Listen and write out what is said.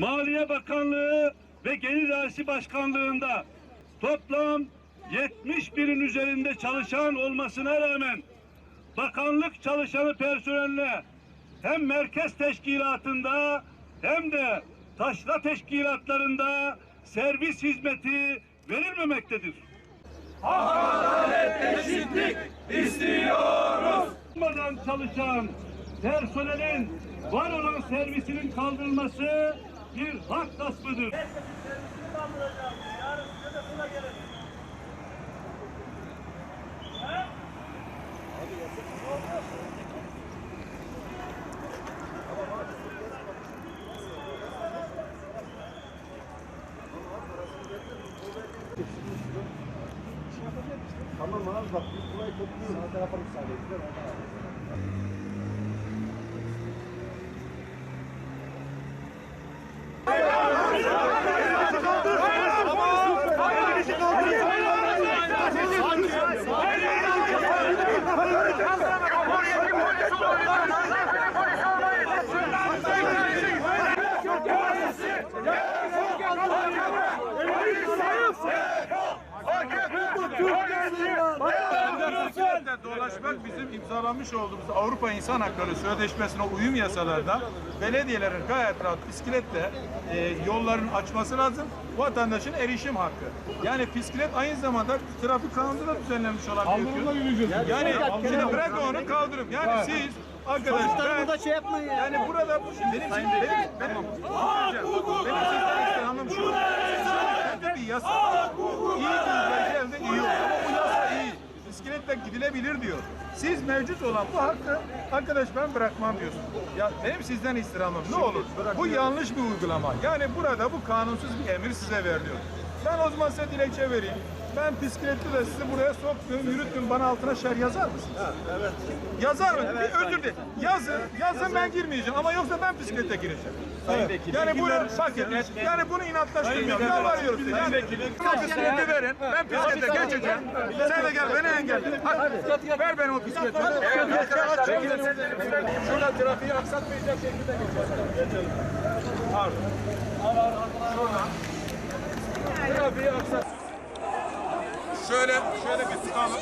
Maliye Bakanlığı ve Gelir İdaresi Başkanlığı'nda toplam 70 birin üzerinde çalışan olmasına rağmen bakanlık çalışanı personeline hem merkez teşkilatında hem de taşra teşkilatlarında servis hizmeti verilmemektedir. Eşitlik istiyoruz. Olmadan çalışan personelin var olan servisinin kaldırılması bir hak gaspıdır. Tamam abi bak biz burayı topluyoruz. Sağ tarafa müsaade edin. Dolaşmak bizim imzalamış olduğumuz Avrupa İnsan Hakları Sözleşmesi'ne uyum yasalarda belediyelerin gayet rahat bisikletle e, yolların açması lazım. Vatandaşın erişim hakkı. Yani bisiklet aynı zamanda trafik kanununda da düzenlenmiş olan bir hüküm. Yani şimdi bırak onu kaldırım. Yani siz arkadaşlar Burada şey yapmayın ya. yani burada benim benim benim benim benim sizden istirhamım şu. Bence bir yasa. İyi bir elde iyi olur. Ama bu yasa iyi. Bisikletle gidilebilir diyor. Siz mevcut olan bu hakkı arkadaş ben bırakmam diyorsun. Ya benim sizden istirhamım ne olur? Bu yanlış bir uygulama. Yani burada bu kanunsuz bir emir size veriliyor. Ben o zaman size dilekçe vereyim. Ben bisikletli de sizi buraya soktum, yürüttüm. Bana altına şer yazar mısınız? Evet. Yazar mı? bir özür dilerim. Yazın, yazın ben girmeyeceğim ama yoksa ben bisiklete gireceğim. Yani bunu fark etmez. Yani bunu inatlaştırmıyorum. Yalvarıyorum size. Yani o bisikleti verin. Ben bisiklete geçeceğim. Sen de gel beni engelle. Hadi. Ver benim o bisikleti. Şurada trafiği aksatmayacak şekilde geçelim. Geçelim. Pardon. Şuradan. Trafiği aksat. Şöyle, şöyle bir tutalım.